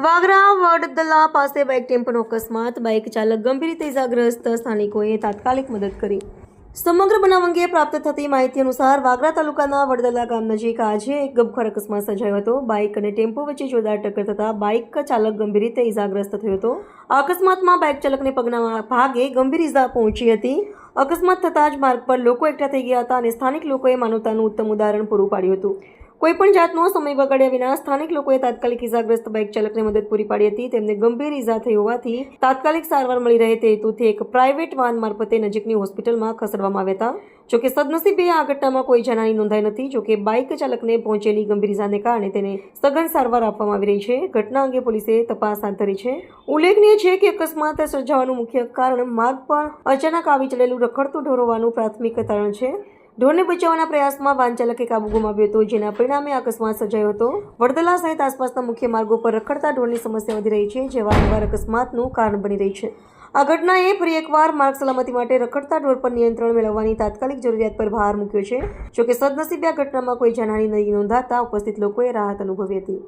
વડોદરામાં વડદલા પાસે બાઇક ટેમ્પોનો અકસ્માત. બાઇક ચાલક ગંભીર રીતે ઇજાગ્રસ્ત. સ્થાનિકોએ તાત્કાલિક મદદ કરી. સમગ્ર બનાવ અંગે પ્રાપ્ત થતી માહિતી અનુસાર વાગરા તાલુકાના વડદલા ગામ નજીક આજે એક ગબખર અકસ્માત સર્જાયો હતો. બાઇક અને ટેમ્પો વચ્ચે જોરદાર ટક્કર થતાં બાઇક ચાલક ગંભીર રીતે ઇજાગ્રસ્ત થયો હતો. આ અકસ્માતમાં બાઇક ચાલકને પગના ભાગે ગંભીર ઇજા પહોંચી હતી. અકસ્માત થતાં જ માર્ગ પર લોકો એકઠા થઈ ગયા હતા અને સ્થાનિક લોકોએ માનવતાનું ઉત્તમ ઉદાહરણ પૂરું પાડ્યું હતું. કોઈપણ જાતનો સમય બગાડ્યા વિના સ્થાનિક લોકોએ તાત્કાલિક ઇજાગ્રસ્ત બાઇક ચાલકને મદદ પૂરી પાડી હતી. તેમને ગંભીર ઇજા થઈ હોવાથી તાત્કાલિક સારવાર મળી રહે તે હેતુથી એક પ્રાઇવેટ વાહન મારફતે નજીકની હોસ્પિટલમાં ખસેડવામાં આવ્યા હતા. જોકે સદનસીબે આ ઘટનામાં કોઈ જાનહાની નોંધાઈ નથી. જોકે બાઇક ચાલકને પહોંચેલી ગંભીર ઇજાને કારણે તેને સઘન સારવાર આપવામાં આવી રહી છે. ઘટના અંગે પોલીસે તપાસ હાથ ધરી છે. ઉલ્લેખનીય છે કે અકસ્માત સર્જાવાનું મુખ્ય કારણ માર્ગ પર અચાનક આવી ચડેલું રખડતું ઢોર હોવાનું પ્રાથમિક કારણ છે. ઢોરને બચાવવાના પ્રયાસમાં વાહન ચાલકે કાબુ ગુમાવ્યો હતો, જેના પરિણામે અકસ્માત સર્જાયો હતો. વડદલા સહિત આસપાસના મુખ્ય માર્ગો પર રખડતા ઢોરની સમસ્યા વધી રહી છે, જે વારંવાર અકસ્માતનું કારણ બની રહી છે. આ ઘટનાએ ફરી એકવાર માર્ગ સલામતી માટે રખડતા ઢોર પર નિયંત્રણ મેળવવાની તાત્કાલિક જરૂરિયાત પર ભાર મૂક્યો છે. જોકે સદનસીબે આ ઘટનામાં કોઈ જાનહાની નહીં નોંધાતા ઉપસ્થિત લોકોએ રાહત અનુભવી હતી.